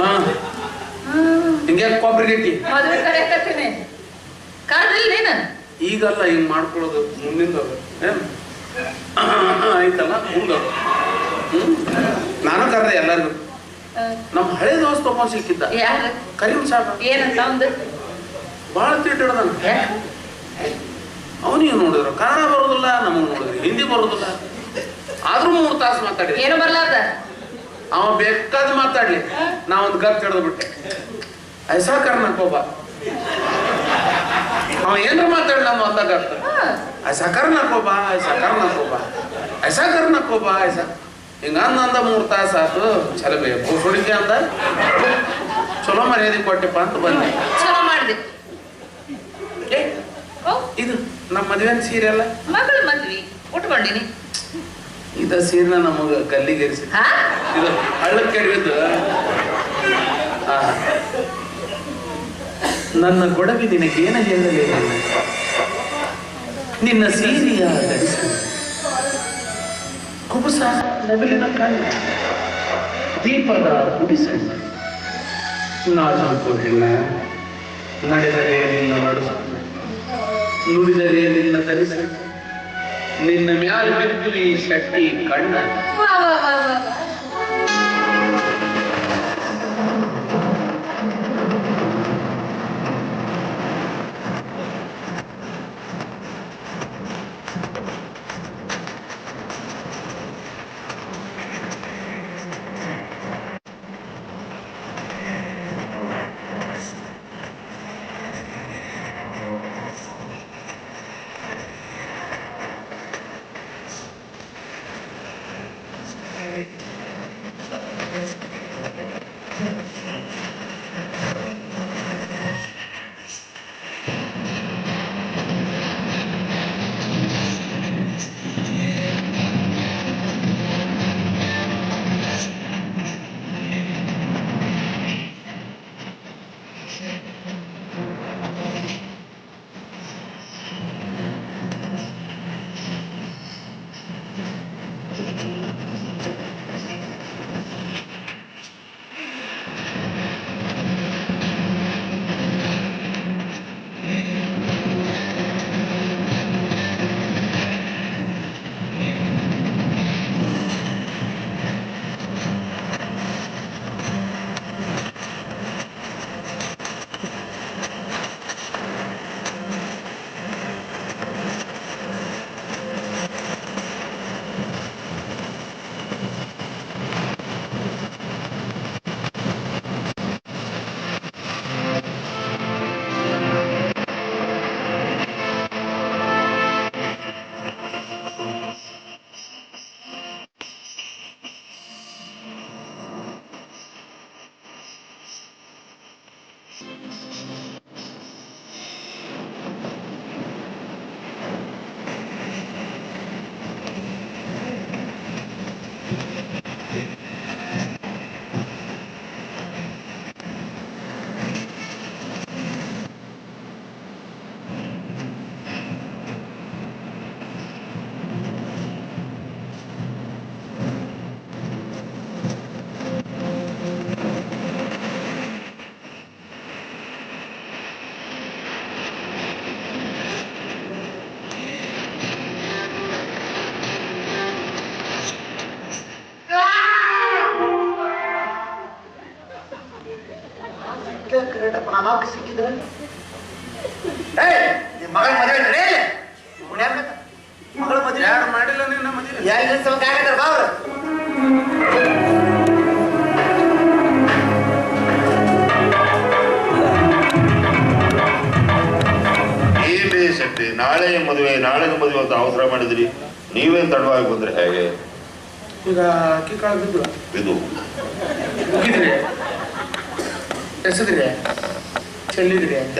ಹಾ. ಹಿಂಗೆ ಕೊಬ್ಬರಿ ಗಟ್ಟಿ. ಮದುವೆ ಕರೆಯಕತ್ತೀನಿ ಕಾದಿಲ್ಲ ನೀನು? ಈಗಲ್ಲ ಹಿಂಗ್ ಮಾಡ್ಕೊಳ್ಳೋದು ಮುಂದಿಂದ ಏನು? ಆಯ್ತಲ್ಲ ಮುಂದೆ ನಾನು ಕರೆದೆ ಎಲ್ಲರಿಗೂ. ನಮ್ಮ ಹಳೆ ದೋಸ್ತ ಒಬ್ಬ ಸಿಕ್ಕಿದ್ದ. ಕರೀಮ್ ಸಾಬ. ಏನಂತ ಒಂದು ಭಾಳ ತಿಟ್ಟಿಡ್ದಾನ. ಅವನಿಗೆ ನೋಡಿದ್ರು. ಕನ್ನಡ ಬರೋದಿಲ್ಲ ನಮಗೆ ನೋಡಿದ್ರು. ಹಿಂದಿ ಬರೋದಿಲ್ಲ. ಆದ್ರೂ ಮೂರು ತಾಸು ಮಾತಾಡಿದ್ರು. ಏನು ಬರ್ಲಾರ್ದ? ಅವ ಬೇಕಾದ ಮಾತಾಡ್ಲಿ. ನಾ ಒಂದು ಗಪ್ ಐಸಾ ಬಿಟ್ಟೆ ಐಸಾ ಕರ್ನಕ್ಕೋಬ ಅವ ಏನ್ರ ಮಾತಾಡ್ಲ ನಮ್ಮ ಒಂದ ಗಪ್. ಐಸಾ ಒಬ್ಬ ಐಸಾ ಐಸಾ ಕರ್ನಕ್ಕೋಬ ಐಸಾ. ಹಿಂಗ ಅಂದ ಮೂರು ತಾಸು ಆತು. ಚಲಬೆ ಹುಡುಗಿ ಅಂದ. ಚಲೋ ಮರ್ಯಾದೆ ಕೊಟ್ಟೆಪ್ಪ ಅಂತ ಬಂದೆ. ಚಲೋ ಮಾಡಿದೆ. ಇದು ನಮ್ಮ ಮದುವೆ ಸೀರೆ ಅಲ್ಲ? ಮಗಳ ಮದ್ವಿ. ಉಟ್ಕೊಂಡಿನಿ. ಇದ ಸೀರೆನ ನಮಗ ಕಲ್ಲಿಗೇರಿಸಿ. ಇದು ಹಳ್ಳಕ್ಕೆ ಆ. ನನ್ನ ಗೊಡವಿ ನಿನಗೇನ ಹೇಳಲಿ? ನಿನ್ನ ಸೀರಿಯ ಧರಿಸು. ಕುಬುಸ ನವಿಲಿನ ಕಣ್ಣ ದೀಪದ ಗುಡಿಸಣ್ಣ ನಾಜೂಕು ಹೆಣ್ಣ. ನಡೆದರೆ ನಿನ್ನ ನಡೆಸ. ನುಡಿದರೆ ನಿನ್ನ ಧರಿಸ ನಿನ್ನ ಮ್ಯಾಲ ಬಿದ್ದು ಈ ಶಕ್ತಿ ಕಣ್ಣ ವಾ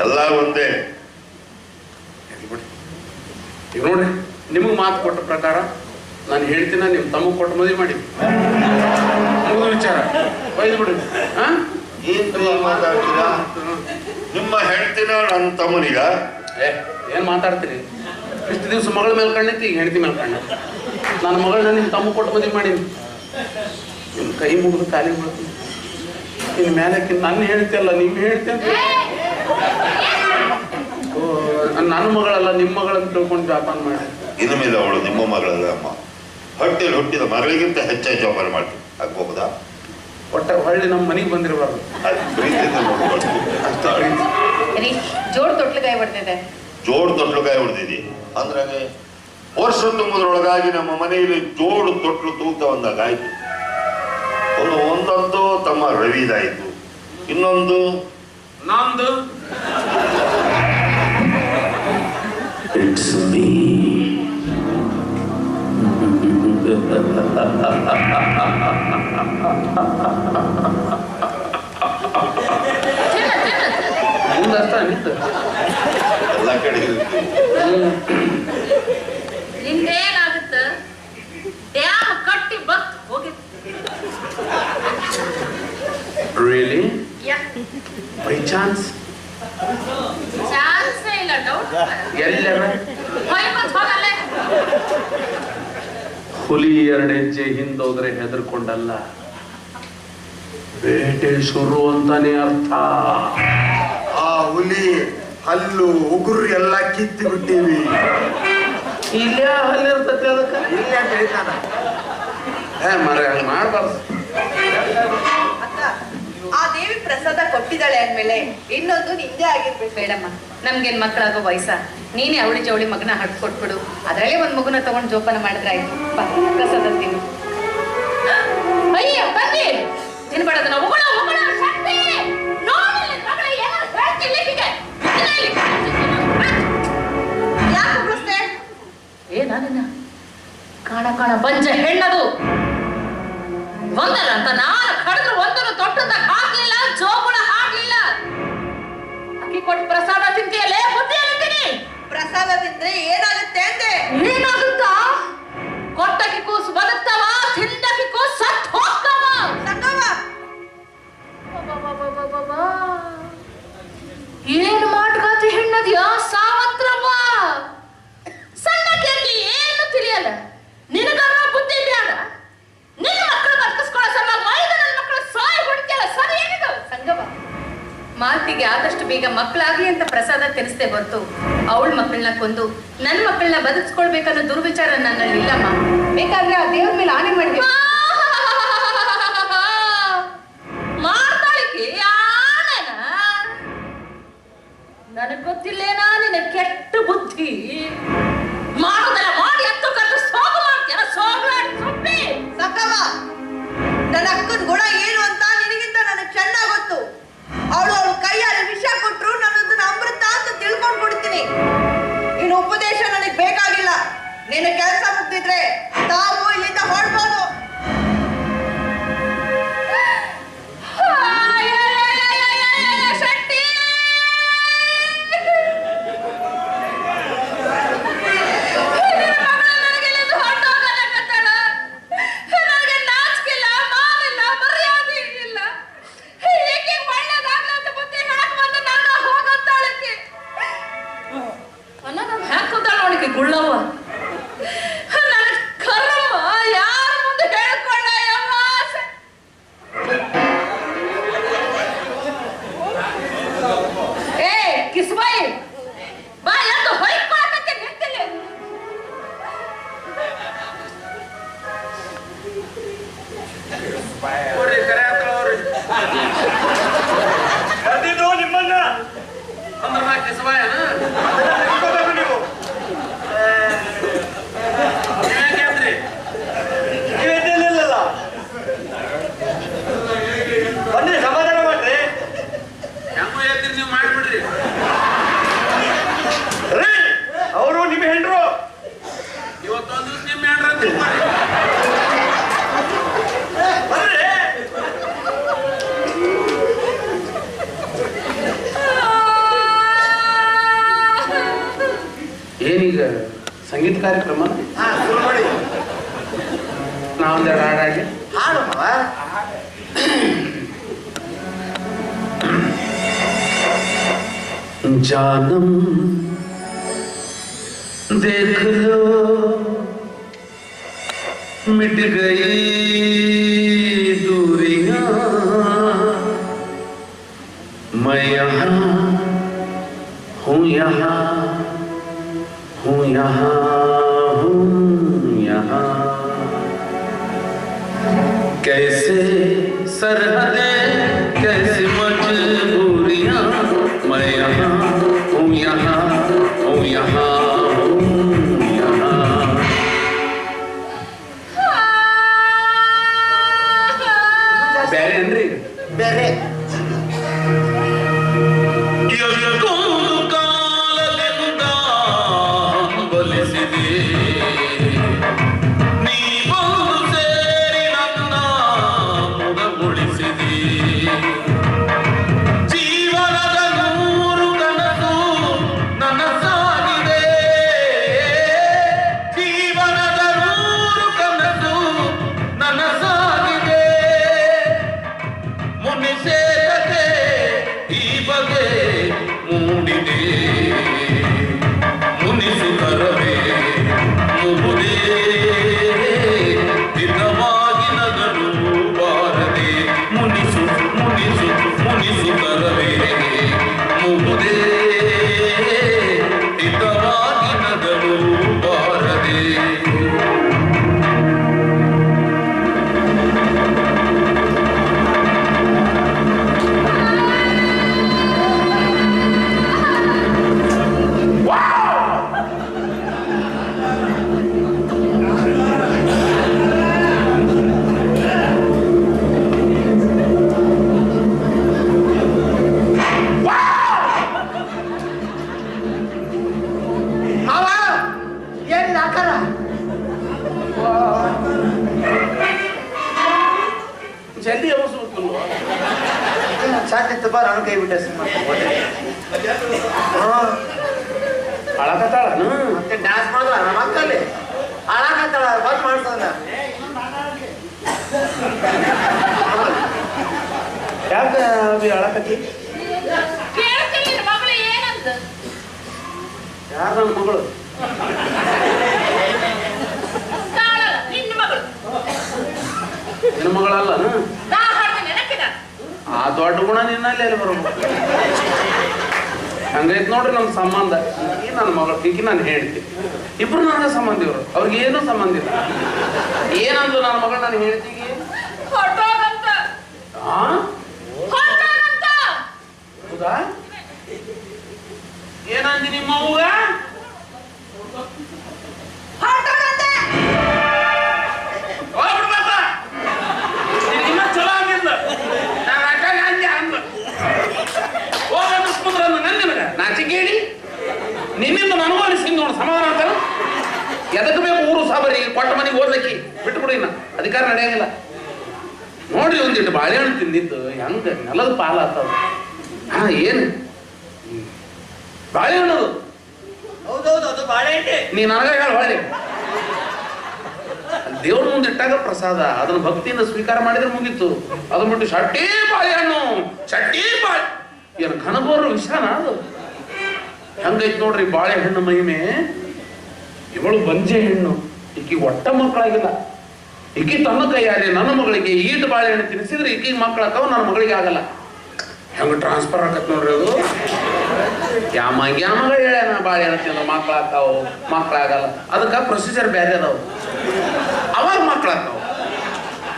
ಎಲ್ಲ ಒಂದೇ. ಬಿಡಿ. ಈಗ ನೋಡ್ರಿ ನಿಮಗೆ ಮಾತು ಕೊಟ್ಟ ಪ್ರಕಾರ ನಾನು ಹೇಳ್ತೀನ ನಿಮ್ಮ ತಮ್ಮ ಕೊಟ್ಟು ಮದುವೆ ಮಾಡಿ. ಮುಗಿದ ವಿಚಾರ. ಒಯ್ದು ಬಿಡಿ. ಹಾ? ಏನ್ ಮಾತಾಡ್ತೀರಾ? ನಿಮ್ಮ ಹೆಂಡತಿನ ನನ್ನ ತಮ್ಮನಿಗ? ಏ ಏನ್ ಮಾತಾಡ್ತೀರಿ? ಇಷ್ಟು ದಿವಸ ಮಗಳ ಮೇಲೆ ಕಣ್ಣೈತಿ ಈಗ ಹೆಂಡತಿ ಮೇಲೆ ಕಣ್ಣ. ನನ್ನ ಮಗಳನ್ನ ನಿಮ್ಮ ತಮ್ಮ ಕೊಟ್ಟು ಮದುವೆ ಮಾಡೀನಿ. ನಿಮ್ಮ ಕೈ ಮುಗಿದು ಕಾಲಿ ಮಾಡ್ತೀನಿ ಇನ್ನು ಮೇಲೆ ನನ್ನ ಹೇಳ್ತಿಯಲ್ಲ ನೀವು ಹೇಳ್ತೀನಿ ನನ್ನ ಮಗಳಲ್ಲ ನಿಮ್ಮ ಮಗಳನ್ನು ತಿಳ್ಕೊಂಡು ಜಾಪಾನ್ ಮಾಡಿ. ಇನ್ನು ಮೇಲೆ ಅವಳು ನಿಮ್ಮ ಮಗಳಲ್ಲ ಅಮ್ಮ. ಹೊಟ್ಟೆಲಿ ಹುಟ್ಟಿದ ಮಗಳಿಗಿಂತ ಹೆಚ್ಚಾಗಿ ಜವಾಬ್ದಾರಿ ಮಾಡಿ ಆಗ್ಬಹುದಾ ಒಟ್ಟ ಹೊಳ್ಳಿ ನಮ್ಮ ಮನೆಗೆ ಬಂದಿರಬಾರ್ದು. ಜೋಡ್ ತೊಟ್ಲುಗಾಯಿ ಹೊಡೆದಿದೆ. ಅಂದ್ರೆ ತೊಟ್ಲುಗಾಯಿ ಹೊಡೆದಿದೆ? ಅಂದ್ರಾಗೆ ವರ್ಷ ತುಂಬುದ್ರೊಳಗಾಗಿ ನಮ್ಮ ಮನೆಯಲ್ಲಿ ಜೋಡು ತೊಟ್ಲು ತೂಕ ಬಂದಾಗ ಆಯ್ತು. ಒಂದು ಒಂದಂತೂ ತಮ್ಮ ರವಿದಾಯ್ತು. ಇನ್ನೊಂದು? ನಂದು? ಮುಂದಷ್ಟ ನಿಂತು ಎಲ್ಲ ಕಡೆ ನಿಂದೇನಾಗುತ್ತ? ಡ್ಯಾಮ್ ಕಟ್ಟಿ ಬತ್ ಹೋಗಿತ್ತು ರಿಯಲಿ ಬೈ ಚಾನ್ಸ್ ಚಾನ್ಸೇ ಇಲ್ಲ ಡೌಟ್ ಎಲ್ಲರ ಹೊಯ್ ಹೋಗಲ್ಲೇ. ಹುಲಿ ಎರಡು ಹೆಜ್ಜೆ ಹಿಂದೋದ್ರೆ ಹೆದರ್ಕೊಂಡಲ್ಲ. ಬೇಟೆ ಶುರು ಅಂತಾನೆ ಅರ್ಥ. ಆ ಹುಲಿ ಹಲ್ಲು ಉಗುರು ಎಲ್ಲ ಕಿತ್ತು ಬಿಟ್ಟಿವಿ. ಇಲ್ಲೇ ಹಲ್ಲಿರ್ತತಿ ಅದಕ್ಕೆ? ಇಲ್ಲೇ ಬೆಳಿತಾನ? ಏ ಮರ ಹಂಗೆ ಮಾಡಬಾರ್ದು. ಆ ದೇವಿ ಪ್ರಸಾದ ಕೊಟ್ಟಿದ್ದಾಳೆ ಅಂದ್ಮೇಲೆ ಇನ್ನೊಂದು ನಿಂದೆ ಆಗಿರ್ಬೇಕು. ಬೇಡಮ್ಮ ನಮ್ಗೇನ್ ಮಕ್ಕಳಾಗೋ ವಯಸ್ಸ. ನೀನೇ ಅವಳಿ ಜವಳಿ ಮಗನ ಹಡ್ ಕೊಟ್ಬಿಡು. ಅದ್ರಲ್ಲೇ ಒಂದ್ ಮಗುನ ತಗೊಂಡ್ ಜೋಪಾನ ಮಾಡಿದ್ರೆ ಆಯ್ತು. ಬಾ ಪ್ರಸಾದ ತಿನ್ನು. ಅಯ್ಯ ಬನ್ನಿ ತಿನ್ಬೇಡ ಕಾಣ ಕಾಣ ಬಂಜ ಹೆಣ್ಣದು. ಒಂದಲ್ಲ ಅಂತ ನಾನು ಕಡಿದ್ರು ಒಂದನ್ನು ತೊಟ್ಟದ ಹಾಕ್ಲಿಲ್ಲ ಆಗ್ಲಿಲ್ಲ ಅಕ್ಕಿ ಕೊಟ್ಟು ಪ್ರಸಾದ ತಿಂತೀಯಲ್ಲೇ? ಬುದ್ಧಿ ಹೇಳ್ತೀನಿ ಪ್ರಸಾದ ತಿಂದ್ರೆ ಏನಾಗುತ್ತೆ ಅಂದೆ? ಏನಾಗುತ್ತಾ? ಕೊಟ್ಟಕ್ಕೆ ಕೂಸು ಬದುಕ್ತವ? ತಿಂದಕ್ಕೆ ಕೂಸು ಸತ್ ಹೋಗ್ತವ? ಸತ್ತವ ಏನು ಮಾಡ್ಗಾತಿ ಹೆಣ್ಣದ್ಯಾ? ಸಾವತ್ರವ್ವ ಸಣ್ಣ ಕೇಳಿ ಏನು ತಿಳಿಯಲ್ಲ ನಿನಗಾರ ಬುದ್ಧಿ ಬೇಡ ನಿನ್ನ ಮಕ್ಕಳು ಬದುಕಿಸ್ಕೊಳ್ಳೋ ಸಲ ಮೈದ ನನ್ನ ಮಕ್ಕಳು ಸಾಯಿ ಹೊಡಿತಿಯಲ್ಲ ಸರಿ ಏನಿದು ಸಂಗಮ ಮಾತಿಗೆ ಆದಷ್ಟು ಬೇಗ ಮಕ್ಕಳಾಗಿ ಅಂತ ಪ್ರಸಾದ ತಿನ್ನಿಸ್ದೆ ಹೊರತು ಅವಳ ಮಕ್ಕಳನ್ನ ಕೊಂದು ನನ್ನ ಮಕ್ಕಳನ್ನ ಬದುಕಿಸ್ಕೊಳ್ಬೇಕನ್ನೋ ದುರ್ವಿಚಾರ ನನ್ನಲ್ಲಿ ಇಲ್ಲಮ್ಮ. ಬೇಕಾದ್ರೆ ಆ ದೇವ್ರ ಮೇಲೆ ಆನೆ ಮಾಡಿ ನನಗ್ ಗೊತ್ತಿಲ್ಲೇನಾ ನಿನ್ನ ಕೆಟ್ಟ ಬುದ್ಧಿ? ನಿನ್ನ ಕೆಲಸ ಮುಗ್ದಿದ್ರೆ ಸಂಗೀತ ಕಾರ್ಯಕ್ರಮ ಹಾ ಶುರು ಮಾಡಿ ನಾವೊಂದೆರಡು ಹಾಡಾಗಿ ಹಾಡು ಮಾವ जानम देख लो मिट गई दूरियां मैं यहाँ हूँ यहाँ हूँ यहाँ ಸಾಧ್ಯ ತುಪ್ಪ ನಾನು ಕೈ ಬಿಟ್ಟೆ ಅಳಕತ್ತಾಳ? ಮತ್ತೆ ಡ್ಯಾನ್ಸ್ ಮಾಡಿದ್ರ ನಮ್ಮ ಮಕ್ಕಲ್ಲಿ ಹಾಳಾಗತ್ತಾಳ ಬಂದ್ ಮಾಡ್ಸಂದ ಯಾಕೆ ಅಳಕತ್ತಿ? ಕೇಳ್ತೀನಿ ನಿನ್ ಮಗಳು ಏನಂತ? ಯಾರು ನನ್ನ ಮಗಳು? ನಿನ್ನ ಮಗಳು. ನಿನ್ನ ಮಗಳಲ್ಲ ಆ ದೊಡ್ಡ ಗುಣ ನಿನ್ನಲ್ಲಿ ಎಲ್ಲಿ ಬರ್ಬೇಕು ಹಂಗೈತ್ ನೋಡ್ರಿ ನಮ್ಮ ಸಂಬಂಧ. ಈ ನನ್ನ ಮಗಳು ಈಕಿ ನಾನು ಹೇಳ್ತೀನಿ ಇಬ್ರು ನನ್ನ ಸಂಬಂಧ ಇವರು. ಅವ್ರಿಗೆ ಏನು ಸಂಬಂಧ ಇಲ್ಲ. ಏನಂದು ನನ್ನ ಮಗಳು ನಾನು ಹೇಳ್ತೀನಿ ಹೌದಾ? ಏನಂದಿ ನಿಮ್ಮ ಅವ್ಗ ನಿನ್ನಿಂದ ನನಗೂ ನೋಡ ನೋಡು ಸಮಾಧಾನ ಅಂತಾರ ಎದಕ್ಕೆ ಬೇಕು ಊರು ಸಾಬರಿ ಕೊಟ್ಟ ಮನೆಗೆ ಬಿಟ್ಟು ಬಿಟ್ಬಿಡಿ ನಾ ಅಧಿಕಾರ ನಡೆಯಂಗಿಲ್ಲ. ನೋಡ್ರಿ ಒಂದಿಟ್ಟು ಬಾಳೆಹಣ್ಣು ತಿಂದಿದ್ದು ಹೆಂಗ ನೆಲದ ಪಾಲ ಆತದ ಹಾ ಏನು? ಬಾಳೆಹಣ್ಣು ಅದು. ಹೌದೌದು ಅದು ಬಾಳೆಹಣ್ಣೆ. ನೀ ನನಗ ಹೇಳ ಹೊಳ್ಳಿ ದೇವ್ರ ಮುಂದಿಟ್ಟಾಗ ಪ್ರಸಾದ ಅದನ್ನ ಭಕ್ತಿಯಿಂದ ಸ್ವೀಕಾರ ಮಾಡಿದ್ರೆ ಮುಗೀತು. ಅದನ್ನ ಬಿಟ್ಟು ಶಟ್ಟಿ ಬಾಳೆಹಣ್ಣು ಶಟ್ಟಿ ಬಾಳೆ ಏನು ಘನಬೋರು ವಿಷಾನ ಅದು? ಹೆಂಗೈತ್ ನೋಡ್ರಿ ಬಾಳೆಹಣ್ಣು ಮಹಿಮೆ. ಇವಳು ಬಂಜೆ ಹೆಣ್ಣು. ಈಕಿ ಒಟ್ಟ ಮಕ್ಕಳಾಗಿಲ್ಲ. ಈಕಿ ತನ್ನ ಕೈಯಾರೆ ನನ್ನ ಮಗಳಿಗೆ ಈಟ್ ಬಾಳೆಹಣ್ಣು ತಿನ್ನಿಸಿದ್ರೆ ಈಕಿಗೆ ಮಕ್ಕಳಾಕವ ನನ್ನ ಮಗಳಿಗೆ ಆಗಲ್ಲ. ಹೆಂಗ ಟ್ರಾನ್ಸ್ಫರ್ ಆಗತ್ ನೋಡ್ರಿ ಅದು? ಯಾಮ ಯಾಮಗ ಹೇಳ್ಯಾನ ಬಾಳೆಹಣ್ಣು ತಿನ್ನ ಮಕ್ಕಳಾಕಾವು ಮಕ್ಕಳಾಗಲ್ಲ. ಅದಕ್ಕ ಪ್ರೊಸೀಜರ್ ಬೇರೆ ಅದಾವ. ಅವಾಗ ಮಕ್ಕಳಾಗ್ತಾವ.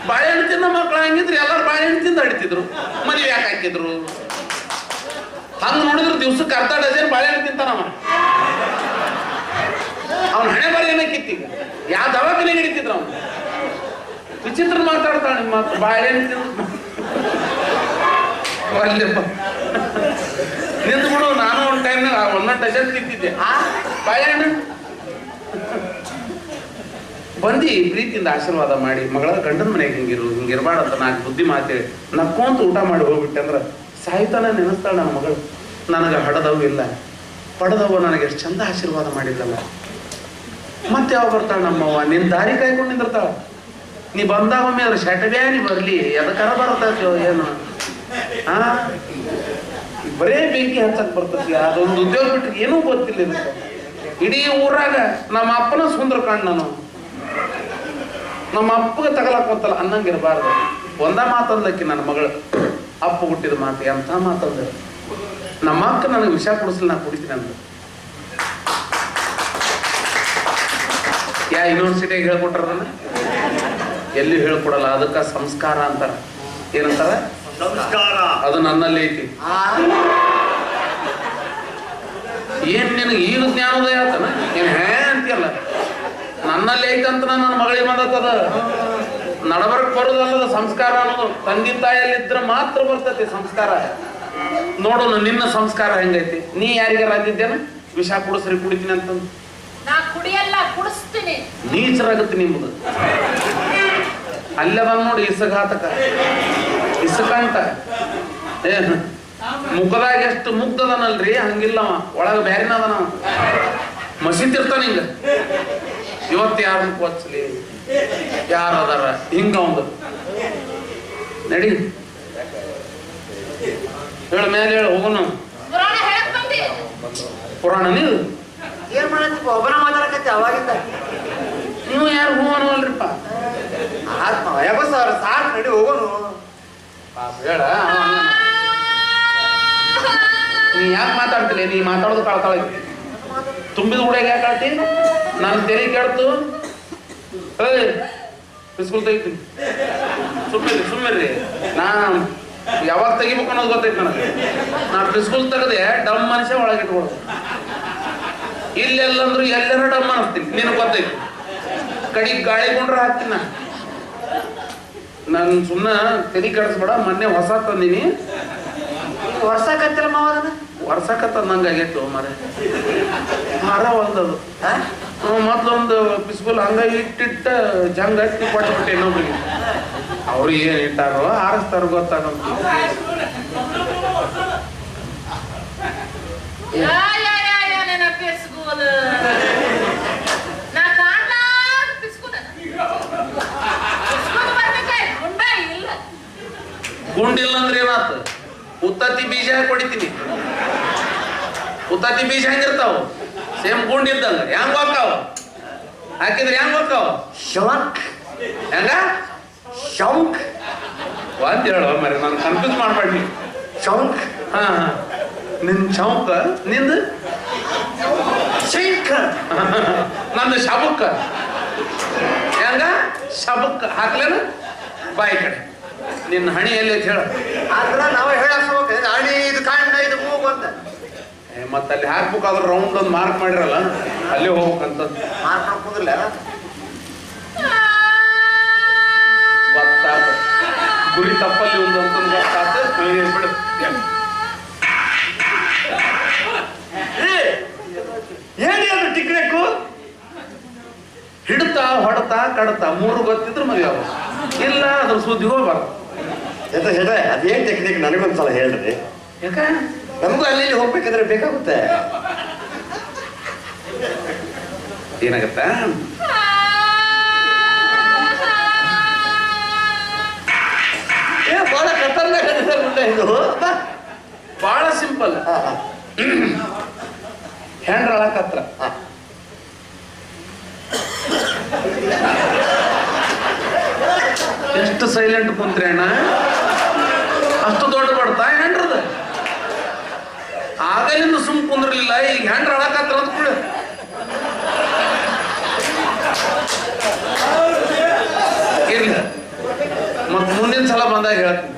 ಬಾಳೆಹಣ್ಣು ತಿಂದ ಮಕ್ಕಳು ಹಂಗಿದ್ರೆ ಎಲ್ಲರೂ ಬಾಳೆಹಣ್ಣು ತಿಂದು ಅಡಿತಿದ್ರು. ಮದುವೆ ಯಾಕೆ ಹಾಕಿದ್ರು? ಹಂಗ ನೋಡಿದ್ರೆ ದಿವ್ಸಕ್ಕೆ ಅರ್ಧ ಡಜನ್ ಬಾಳೆಹಣ್ಣು ತಿಂತಾನವ ಅವನ. ಹಣೆ ಬರ ಏನಕ್ಕಿತ್ತೀಗ ಯಾವ ದವಾಖಾನೆ ಹಿಡಿತಿದ್ರ ಅವನು? ವಿಚಿತ್ರ ಮಾತಾಡ್ತಾಳೆ ನಿಮ್ಮ ಮಕ್ಳು ಬಾಳೆಹಣ್ಣು ತಿಂದು. ನಿಂತು ಬಿಡು ನಾನು ಒಂದು ಟೈಮ್ನಾಗ ಒಂದೊಂದು ಡಜನ್ ತಿಂತಿದ್ದೆ. ಆ, ಬಾಳೆಹಣ್ಣು? ಬಂದು ಪ್ರೀತಿಯಿಂದ ಆಶೀರ್ವಾದ ಮಾಡಿ, ಮಗಳ ಗಂಡನ ಮನೆಗೆ ಹಿಂಗಿರು ಹಿಂಗಿರ್ಬಾರ್ದಂತ ನಾಲ್ಕು ಬುದ್ಧಿ ಮಾತೇಳಿ ನಕ್ಕೊಂತ ಊಟ ಮಾಡಿ ಹೋಗ್ಬಿಟ್ಟೆ ಅಂದ್ರೆ ಸಾಯ್ತಾನ ನೆನೆಸ್ತಾಳೆ ನನ್ನ ಮಗಳು. ನನಗೆ ಹಡದವು ಇಲ್ಲ. ಪಡೆದವ ನನಗೆ ಎಷ್ಟು ಚಂದ ಆಶೀರ್ವಾದ ಮಾಡಿದ್ದಲ್ಲ. ಮತ್ತೆ ಯಾವಾಗ ಬರ್ತಾಳೆ ನಮ್ಮವ್ವ ನಿನ್ನ ದಾರಿ ಕಾಯ್ಕೊಂಡು ನಿಂದಿರ್ತಾಳ. ನೀ ಬಂದಾಗ ಒಮ್ಮೆ ಅದ್ರ ನೀ ಬರ್ಲಿ. ಕರ ಬರ್ತೈತೋ ಏನು? ಆ? ಬರೇ ಬೆಂಕಿ ಹಚ್ಚಕ್ ಬರ್ತೈತಿ. ಅದೊಂದು ಉದ್ಯೋಗ ಬಿಟ್ಟರೆ ಏನೂ ಗೊತ್ತಿಲ್ಲ ಇಡೀ ಊರಾಗ ನಮ್ಮ ಅಪ್ಪನ ಸುಂದರ ಕಾಣ್ ನಾನು. ನಮ್ಮ ಅಪ್ಪಗೆ ತಗಲಾಕೊಂತಲ್ಲ ಅನ್ನಂಗಿರಬಾರ್ದು. ಒಂದ ಮಾತಂದಕ್ಕಿ ನನ್ನ ಮಗಳು. ಅಪ್ಪ ಹುಟ್ಟಿದ ಮಾತು ಎಂಥ ಮಾತಂದ ನಮ್ಮ ಅಕ್ಕ ನನಗೆ ವಿಷ ಕುಡಿಸಲು ನಾನು ಕುಡಿತೀನಿ ಅಂದ ಯಾ ಯೂನಿವರ್ಸಿಟಿಯಾಗ ಹೇಳ್ಕೊಟ್ರ ಅದನ್ನ? ಎಲ್ಲಿ ಹೇಳ್ಕೊಡಲ್ಲ ಅದಕ್ಕ ಸಂಸ್ಕಾರ ಅಂತಾರ. ಏನಂತಾರ? ಸಂಸ್ಕಾರ. ಅದು ನನ್ನಲ್ಲಿ ಐತಿ. ಆ. ಏನ್ ನಿನಗೆ ಈಗ ಜ್ಞಾನೋದಯ ಆತನ? ಏನ್ ಹೇ ಅಂತೀಯಲ್ಲ. ನನ್ನಲ್ಲಿ ಐತಂತ ನನ್ನ ಮಗಳಿಗೆ ಬಂದತ್ತದ. ನಡಬರ್ಕ್ ಬರೋದಲ್ಲದ ಸಂಸ್ಕಾರ ಅನ್ನೋದು ತಂದೆ ತಾಯಲ್ಲಿದ್ರೆ ಮಾತ್ರ ಬರ್ತೈತಿ ಸಂಸ್ಕಾರ. ನೋಡೋಣ ನಿನ್ನ ಸಂಸ್ಕಾರ ಹೆಂಗೈತಿ? ನೀ ಯಾರಿಗಾರ ಅಂದಿದ್ದೇನ ವಿಷ ಕುಡಿಸ್ರಿ ಕುಡಿತೀನಿ ಅಂತ ನೀಚರಾಗುತ್ತೆ ಕುಡಿಯಲ್ಲ ಕುಡಿಸ್ತೀನಿ. ನೀಚರಾಗತ್ತೆ ನಿಮ್ಮದು ಅಲ್ಲೇ ಬಂದ್ ನೋಡಿ ಇಸಘಾತಕ ಇಸಕಾಂತ. ಏನು ಮುಖದಾಗ ಎಷ್ಟು ಮುಗ್ಧದನಲ್ರಿ ಹಂಗಿಲ್ಲ ಅವ. ಒಳಗ ಬ್ಯಾರಿನ ಅದನ ಅವ. ಮಸೀತಿರ್ತಾನ ಹಿಂಗ. ಇವತ್ತು ಯಾರನ್ನ ಕೊಚ್ಚಲಿ ಯಾರು ಅದಾರ ಹಿಂಗ ಒಂದು. ನಡಿ. ಹೇಳ ಮೇಲೆ ಹೇಳ ಹೋಗೋಣ ಪುರಾಣ ಹೇಳಕ್ ಬಂದಿ? ಪುರಾಣ ನೀವು ಏನ್ ಮಾಡತ್ತೀಪ ಒಬ್ಬನ ಮಾತಾಡಕತ್ತಿ ಅವಾಗಿಂದ. ನೀವು ಯಾರು ಹೂ ಅನ್ನೋಲ್ರಿಪ್ಪ ಆತ್ಮ ಯಾಕೋ ಸರ್ ಸಾಕ್ ನಡಿ ಹೋಗೋನು. ಹೇಳ. ನೀ ಯಾಕೆ ಮಾತಾಡ್ತಿಲ್ಲ? ನೀ ಮಾತಾಡೋದು ಕಳ್ತಾಳ. ತುಂಬಿದ ಹುಡುಗ ಯಾಕೆ ಆಳ್ತಿ ನಾನು ತೆರಿ ಕೇಳ್ತು. ಬಿಸ್ಕುಲ್ ತೆಗಿತೀನಿ ಸುಮ್ಮನೆ ಸುಮ್ಮನೆ ನಾ ಯಾವಾಗ ತೆಗಿಬೇಕು ಅನ್ನೋದು ಗೊತ್ತೈತಿ ನನಗೆ. ನಾ ಬಿಸ್ಕುಲ್ ತೆಗೆದೆ ಡಮ್ ಮನುಷ್ಯ ಒಳಗೆ ಇಟ್ಕೊಳ್ಳೋದು ಇಲ್ಲೆಲ್ಲಂದ್ರು ಎಲ್ಲರ ಡಮ್ ಅನಿಸ್ತೀನಿ, ನಿನಗೆ ಗೊತ್ತೈತಿ. ಕಡಿಗೆ ಗಾಳಿ ಕೊಂಡ್ರೆ ಹಾಕ್ತೀನಿ ನಾ ನಾನು ಸುಮ್ಮನೆ ತಲೆ ಕೆಡಿಸ್ಬೇಡ, ಮೊನ್ನೆ ಹೊಸ ತಂದೀನಿ. ವರ್ಷಕತ್ತಿಲ್ಲ ಮಾವ ಅದನ್ನ ವರ್ಷಕತ್ತ ನಂಗೆ ಆಗೈತು ಮರ. ಮರ ಒಂದದು ಮೊದ್ಲೊಂದು ಬಿಸ್ಕುಲ್ ಹಂಗ ಇಟ್ಟಿಟ್ಟ ಜಂಗ ಹತ್ತಿ ಕೊಟ್ಬಿಟ್ಟೆ ಇನ್ನೊಬ್ರಿಗೆ. ಅವ್ರು ಏನ್ ಇಟ್ಟಾರೋ ಆರಿಸ್ತಾರ ಗೊತ್ತಾಗ ಗುಂಡಿಲ್ಲ ಅಂದ್ರೆ ಏನಾತ ಉತ್ತತ್ತಿ ಬೀಜ ಹಾಕಿ ಹೊಡಿತೀನಿ? ಉತ್ತತ್ತಿ ಬೀಜ ಹೆಂಗಿರ್ತಾವ? ಸೇಮ್ ಗುಂಡ್ ಇದ್ದಂಗ ಹೆಂಗ್ ಹೋಗ್ತಾವ ಹಾಕಿದ್ರೆ ಹೆಂಗ್ ಹೋಗ್ತಾವ ಶವಂಕ್. ಹೆಂಗ? ಶೌಕ್ ಒಂದ್ ಹೇಳ ಮರಿ ನಾನು ಕನ್ಫ್ಯೂಸ್ ಮಾಡ್ಬೇಡಿ ಶೌಕ್ ಹಾ ಹಾ. ನಿನ್ ಚೌಕ ನಿಂದು? ಶಂಕ್ ನಂದು ಶಬಕ್ ಹೆಂಗ? ಶಬುಕ್ ಹಾಕ್ಲೇನು? ಬಾಯಿ ಕಡೆ. ನಿನ್ನ ಹಣಿ ಎಲ್ಲಿ ಅಂತ ಹೇಳ. ಆದ್ರ ನಾವು ಹೇಳಕ್ ಹಣಿ ಇದು ಕಾಂಡ ಇದು ಮೂಗು ಅಂತ. ಮತ್ತೆ ಅಲ್ಲಿ ಹಾಕ್ಬೇಕಾದ್ರೆ ರೌಂಡ್ ಒಂದು ಮಾರ್ಕ್ ಮಾಡಿರಲ್ಲ. ಅಲ್ಲಿ ಹೋಗ್ಬೇಕಂತ. ಮಾರ್ಕ್ ಹಾಕೋದಿಲ್ಲ ಗೊತ್ತಾತ. ಗುರಿ ತಪ್ಪಲ್ಲಿ ಒಂದು ಅಂತಂದು ಗೊತ್ತಾತ. ಏ, ಬಿಡು. ಏನಿ ಅದು ಟಿಕ್ರೆಕ್ಕು ಹಿಡ್ತಾ ಹೊಡ್ತಾ ಕಡ್ತಾ ಮೂರು ಗೊತ್ತಿದ್ರು ಮದುವೆ ಆಗ ಇಲ್ಲ ಅದ್ರ ಸುದ್ದಿ ಹೋಗ್ಬಾರ್ದು. ಹೇಳ ಹೇಳ್ರೆ ಅದೇನ್ ಟೆಕ್ನಿಕ್ ನನಗೊಂದ್ಸಲ ಹೇಳ್ರಿ. ಯಾಕ? ನಮಗೂ ಅಲ್ಲಿ ಇಲ್ಲಿ ಹೋಗ್ಬೇಕಂದ್ರೆ ಬೇಕಾಗುತ್ತೆ. ಏನಾಗತ್ತ? ಏ ಬಹಳ ಖತರ್ನಾಕ್ ಅನಿಸ್ತಾ ಉಂಟ ಇದು. ಬಾ. ಬಹಳ ಸಿಂಪಲ್. ಹ್ಯಾಂಡ್ರಳ ಕತ್ರ ಹಾ. ಎಷ್ಟು ಸೈಲೆಂಟ್ ಅಣ್ಣ ಅಷ್ಟು ದೊಡ್ಡ ಬಡ್ತಾ ಹೆಂಡ್ರದ. ಆಗಲಿಂದ ಸುಮ್ ಕುಂದ್ರಲಿಲ್ಲ, ಈಗ ಹೆಂಡ್ರ ಅಳಕತ್ರ ಅಂತ ಕೂಡ ಇರ್ಲಿ. ಮತ್ ಮುಂದಿನ ಸಲ ಬಂದಾಗ ಹೇಳ್ತೀನಿ.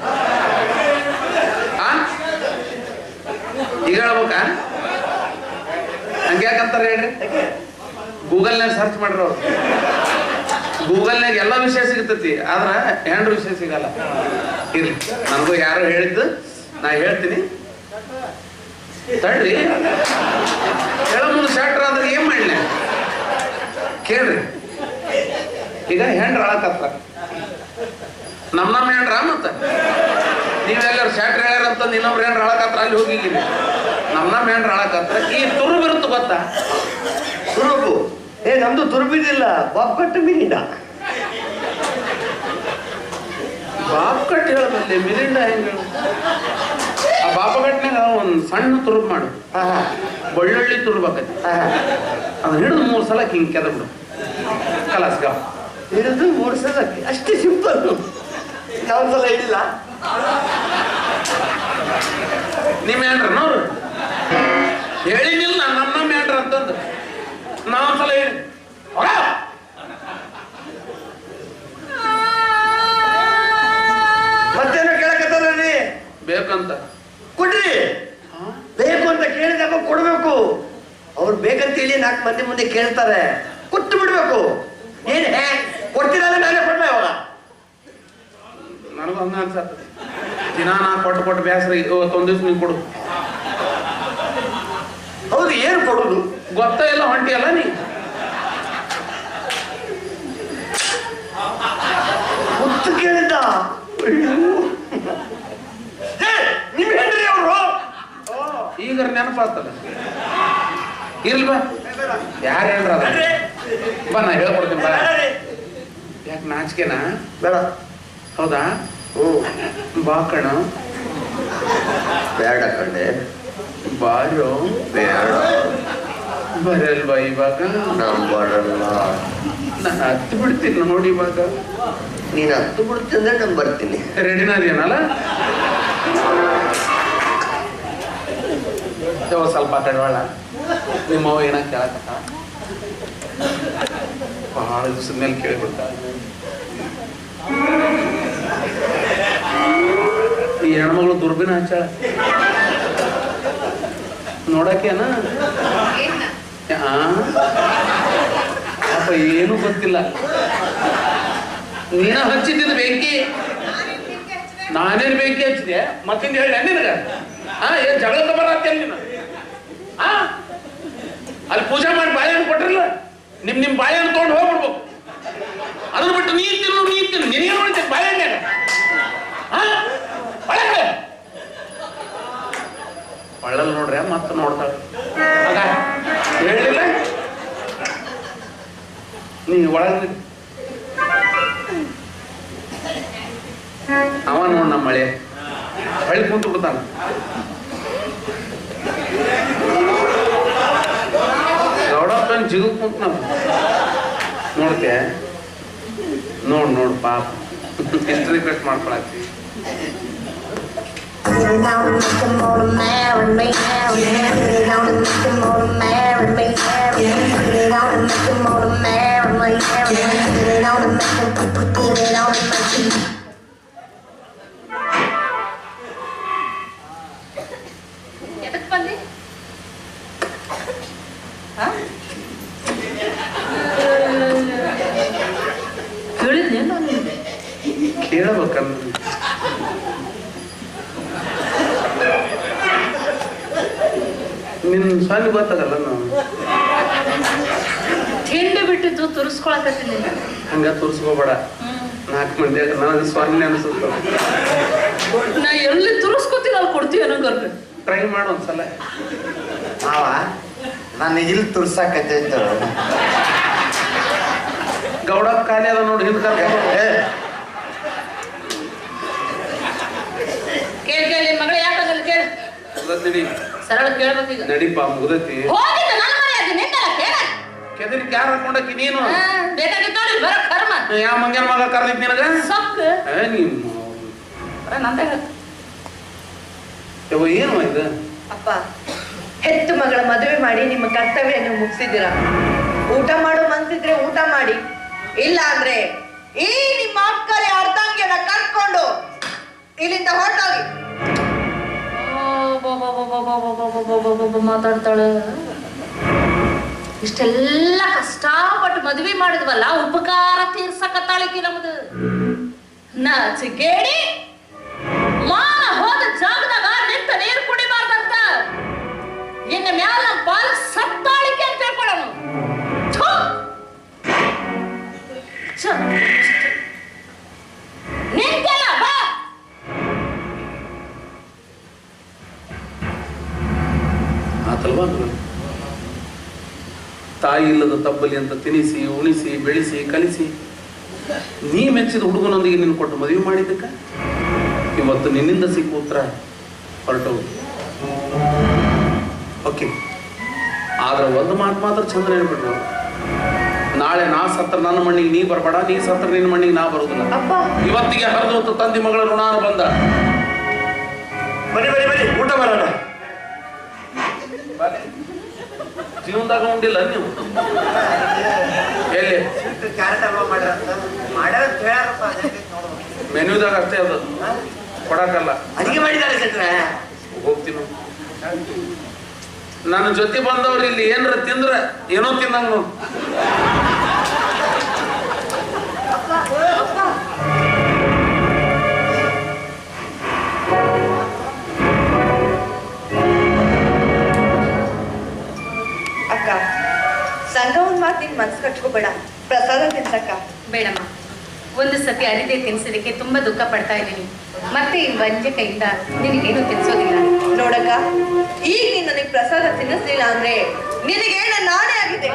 ಈಗ ಹೇಳ್ಬೇಕಾ? ಹಂಗ್ಯಾಕಂತಾರ ಹೇಳ್ರಿ? ಗೂಗಲ್ನಾಗ ಸರ್ಚ್ ಮಾಡ್ರಿ ಅವ್ರು. ಗೂಗಲ್ನಾಗ ಎಲ್ಲ ವಿಷಯ ಸಿಗ್ತತಿ, ಆದ್ರ ಹೆಂಡ್ರ ವಿಷಯ ಸಿಗಲ್ಲ. ಇರ್ಲಿ, ನನಗೂ ಯಾರು ಹೇಳಿದ್ದು, ನಾ ಹೇಳ್ತೀನಿ. ತಡ್ರಿ. ಹೇಳ ಮುಂದೆ ಶಾಟ್ರ ಆದ್ರೆ ಏನ್ ಮಾಡ್ಲಿ? ಕೇಳ್ರಿ. ಈಗ ಹೆಂಡ್ರ ಅಳಕತ್ತ ನಮ್ ನಮ್ಮ ಹೆಂಡ್ರ ಮತ್ತ? ನೀವೆಲ್ಲರೂ ಶಾಟ್ರ ಹೇಳ್ಯಾರಂತ ಇನ್ನೊಬ್ರು ಹೆಂಡ್ರ ಅಳಕತ್ರ ಅಲ್ಲಿ ಹೋಗಿದ್ದೀನಿ ನಮ್ ನಮ್ಮ ಹೆಂಡ್ರ ಅಳಕತ್ರ ಈ ತುರುಬಿರುತ್ತ ಗೊತ್ತಾ? ತುರುಬು ಏ ನಮ್ದು ತುರುಬಿದಿಲ್ಲ bob cut Mirinda bob cut ಹೇಳದಲ್ಲಿ Mirinda ಹೆಂಗ? ಆ ಬಾಪಗಟ್ನಾಗ ಒಂದು ಸಣ್ಣ ತುರುಬ್ ಮಾಡು. ಬಳ್ಳೊಳ್ಳಿ ತುರುಬಾಕತಿ. ಅದನ್ನ ಹಿಡಿದು ಮೂರು ಸಲ ಹಿಂಗ್ ಕೆದ ಬಿಡು ಕಲಾಸ್ಗ ಹಿಡಿದು ಸಲ ಅಷ್ಟೇ ಸಿಂಪಲ್. ನಾವೊಂದ್ಸಲ ಹಿಡಿಲ್ಲ? ನಿಮ್ಮ ಏನ್ರ ನೋಡ್ರಿ ಹೇಳಿನಿಲ್ಲ ನಮ್ಮ ಏನ್ರ ಅಂತಂದು. ಹೇಳಿ ಹೊರ ಮತ್ತೇನೋ ನೀ? ಬೇಕಂತ. ಕೊಡ್ರಿ. ಬೇಕು ಅಂತ ಕೇಳಿದಾಗ ಕೊಡ್ಬೇಕು. ಅವ್ರು ಬೇಕಂತ ಹೇಳಿ ನಾಲ್ಕು ಮಂದಿ ಮುಂದೆ ಕೇಳ್ತಾರೆ. ಕೊಟ್ಟು ಬಿಡ್ಬೇಕು. ಏನ್ ಹೇ ಕೊಡ್ತೀರಾ ನಾನೇ ಕೊಡ್ಲಾ ಇವಾಗ. ನನಗೂ ಹಂಗ ಅನ್ಸತ್ತ ದಿನ ನಾ ಕೊಟ್ಟು ಕೊಟ್ಟು ಬೇಸರ ಒಂದ್ ದಿವ್ಸ ನೀವು ಕೊಡು. ಹೌದು ಏನು ಕೊಡುದು? ಗೊತ್ತ ಇಲ್ಲ ಹೊಂಟಿ ಅಲ್ಲ ನೀ? ಗೊತ್ತು ಕೇಳಿದ್ದ. ನಿಮ್ ಹೆಂಡ್ರಿ ಅವರು? ಈಗ ನೆನಪಾತಲ್ಲ ಇರ್ಲಿ ಬಾ. ಯಾರು ಹೇಳ್ರ ಬಾ ನಾ ಹೇಳ್ಕೊಡ್ತೀನಿ ಬಾ. ಯಾಕೆ ನಾಚಿಕೆನಾ? ಬೇಡ. ಹೌದಾ? ಹ್ಞೂ. ಬಾ ಕಣ. ಬೇಡ ಕಂಡೆ ಬಾರೋ. ಬೇಡ. ಬರಲ್ವಾ ಇವಾಗ? ನಾನ್ ಬರಲ್ಲ. ನಾನು ಹತ್ತು ಬಿಡ್ತೀನಿ ನೋಡಿ ಇವಾಗ. ನೀನು ಹತ್ತು ಬಿಡ್ತಿಂದ್ರೆ ನಾನು ಬರ್ತೀನಿ. ರೆಡಿನಾದೇನಲ್ಲ ಸ್ವಲ್ಪ ಕಡವಾಳ ನಿಮ್ಮ ಏನ ಕೇಳಕತ್ತ? ಬಹಳ ದಿವಸದ ಮೇಲೆ ಕೇಳಿಬಿಡ್ತ ಈ ಹೆಣ್ಮಗಳು ದುರ್ಬಿನ ಹಚ್ಚಾಳ ನೋಡಕ್ಕೇನ? ಅಪ್ಪ, ಏನೂ ಗೊತ್ತಿಲ್ಲ. ನೀನ ಹಚ್ಚಿದ್ದಿದ್ದು ಬೆಂಕಿ. ನಾನೇನು ಬೆಂಕಿ ಹಚ್ಚಿದೆ ಮತ್ತಿಂದ ಹೇಳಿ ನಿನಗ ಹಾ ಏನ್ ಜಗಳಕ್ಕೆ ಬರತ್ತೇನ್ ನೀನು. ಆ? ಅಲ್ಲಿ ಪೂಜೆ ಮಾಡಿ ಬಾಳೆಹಣ್ಣು ಕೊಟ್ರಲ್ಲ ನಿಮ್ ನಿಮ್ ಬಾಳೆಹಣ್ಣು ತಗೊಂಡು ಹೋಗ್ಬಿಡ್ಬೇಕು. ಅದನ್ನ ಬಿಟ್ಟು ನೀ ತಿನ್ನು ನೀ ತಿನ್ನು. ನಿನಗೆ ಮಾಡ್ತೀನಿ ಬಾಳೆಹಣ್ಣೆ ಹಾ ಒಳಗೆ ಒಳ್ಳಲ್ ನೋಡ್ರಿ, ಮತ್ತೆ ನೋಡ್ತಾಳೆ. ನೀ ಒಳಗೆ ಅವ ನೋಡ್ ನಮ್ಮ ಮಳೆ ಹಳ್ಳಿ ಕುಂತು ಬಿಡ್ತಾನ ಗೌಡಪ್ಪನ ಜಿಗು ಕುಂತ ನಾವು ನೋಡ್ತೆ ನೋಡ್ ನೋಡ್ ಪಾಪ ಎಷ್ಟು ರಿಕ್ವೆಸ್ಟ್ ಮಾಡ್ಕೊಳತ್ತಿ Down don't make them to marry me, marry me. Down don't make them to marry me, marry me. Yeah. Put it on and make them automatically. Yeah. Put it on and make them, put it on and make them. ಹಂಗ ತುರ್ಸ್ಕೋಬೇಡ ನಾಲ್ಕು ಮಂದಿ ನನಗೆ ಸ್ವಾಮಿ ಅನಿಸುತ್ತೆ. ನಾ ಎಲ್ಲಿ ತುರ್ಸ್ಕೊತೀನಿ ಅಲ್ಲಿ ಕೊಡ್ತೀವಿ ಅನ್ನೋ ಟ್ರೈ ಮಾಡು ಒಂದ್ಸಲ. ಮಾವ ನಾನು ಇಲ್ಲಿ ತುರ್ಸಾಕತ್ತೆ ಗೌಡ ಖಾಲಿ ಅದ ನೋಡಿ ಹಿಂದ್ ಕರ್ಕೊಂಡು ಕೇಳಿ ಕೇಳಿ ಮಗಳ ಯಾಕಂದ್ರೆ ಕೇಳಿ? ಸರಳ ಕೇಳ್ಬೇಕೀಗ ನಡಿಪಾ ಮುಗ್ದತಿ. ಕೆದರಿಕ್ ಯಾರು ಹಾಕೊಂಡಕ್ಕಿ ನೀನು ಬೇಕಾಗಿತ್ತು ನೋಡಿ ಬರ ಕರ್ಮ ಯಾವ ಮಂಗ್ಯನ ಮಗ ಕರ್ದಿದ್ ನಿನಗ ಸೊಕ್ಕ ನಿಮ್ಮ ನಂದ ಯವ್ವ ಏನು ಇದು ಅಪ್ಪ ಹೆತ್ತು ಮಗಳ ಮದುವೆ ಮಾಡಿ ನಿಮ್ಮ ಕರ್ತವ್ಯ ನೀವು ಮುಗಿಸಿದ್ದೀರಾ ಊಟ ಮಾಡೋ ಮನ್ಸಿದ್ರೆ ಊಟ ಮಾಡಿ ಇಲ್ಲ ಅಂದ್ರೆ ಈ ನಿಮ್ಮ ಅಕ್ಕರೆ ಅರ್ಧಂಗಿಯನ್ನ ಕರ್ಕೊಂಡು ಇಲ್ಲಿಂದ ಹೊರಟೋಗಿ ಮಾತಾಡ್ತಾಳೆ ಇಷ್ಟೆಲ್ಲ ಕಷ್ಟಪಟ್ಟು ಮದ್ವಿ ಮಾಡಿದ್ವಲ್ಲ ಉಪಕಾರ ತೀರ್ಸಕತ್ತಾಳಿಕಿ ನಮ್ದು ನಾಚಿಕೇಡಿ ಮಾನ ಹೋದ ಜಾಗದಾಗ ನಿಂತ ನೀರು ಕುಡಿಬಾರ್ದಂತ ಇನ್ನು ಮ್ಯಾಲ ನಮ್ ಪಾಲ್ ಸತ್ತಾಳಿಕೆ ಅಂತ ತಿಳ್ಕೊಳ್ಳೋಣ ಇಲ್ಲದ ತಬ್ಬಲಿ ಅಂತ ತಿನಿಸಿ ಉಣಿಸಿ ಬೆಳೆಸಿ ಕಲಿಸಿ. ನೀ ಮೆಚ್ಚಿದ ಹುಡುಗನೊಂದಿಗೆ ನಿನ್ನ ಕೊಟ್ಟು ಮದುವೆ ಮಾಡಿದ್ದಕ್ಕ? ಇವತ್ತು ನಿನ್ನಿಂದ ಸಿಕ್ಕ ಉತ್ತರ ಹೊರಟವು ಓಕೆ. ಆದ್ರೆ ಒಂದು ಮಾತು ಮಾತ್ರ ಚಂದ ಹೇಳ್ಬಿಟ್ರು. ನಾಳೆ ನಾ ಸತ್ರ ನನ್ನ ಮಣ್ಣಿಗೆ ನೀ ಬರಬೇಡ ನೀ ಸತ್ರ ನಿನ್ನ ಮಣ್ಣಿಗೆ ನಾ ಬರುದಿಲ್ಲ ಅಪ್ಪ. ಇವತ್ತಿಗೆ ಹರಿದು ತಂದಿ ಮಗಳ ಋಣಾನು ಬಂದ. ಬನ್ನಿ ಬನ್ನಿ ಬನ್ನಿ ಊಟ ಮಾಡೋಣ. ಜೀವನದಾಗ ಉಂಡಿಲ್ಲ ನೀವು? ಎಲ್ಲಿ? ಮೆನ್ಯೂದಾಗ ಅಷ್ಟೇ ಅದು. ಕೊಡಕಲ್ಲ ಅಡಿಗೆ ಮಾಡಿದ್ದಾರೆ ಹೋಗ್ತೀನಿ. ನನ್ನ ಜೊತೆ ಬಂದವ್ರು ಇಲ್ಲಿ ಏನ್ರ ತಿಂದ್ರ ಏನೋ ತಿನ್ನಂಗ ಸಂಘವನ್ ಮಾತು ನಿನ್ ಮನ್ಸ್ ಕಟ್ಕೋಬೇಡ. ಪ್ರಸಾದ ತಿನ್ಸಕ್ಕ. ಬೇಡಮ್ಮ. ಒಂದು ಸತಿ ಅರಿದೆ ತಿನ್ಸೋದಕ್ಕೆ ತುಂಬಾ ದುಃಖ ಪಡ್ತಾ ಇದ್ದೀನಿ. ಮತ್ತೆ ಈ ವಂಜೆ ಕೈಯಿಂದ ನಿನಗೇನು ತಿನ್ಸೋದಿಲ್ಲ. ನೋಡಕ್ಕ ಈಗ ನೀನ್ ನನಗೆ ಪ್ರಸಾದ ತಿನ್ನಿಸ್ಲಿಲ್ಲ ಅಂದ್ರೆ ನಿನಗೆ ನಾನೇ ಆಗಿದೆ?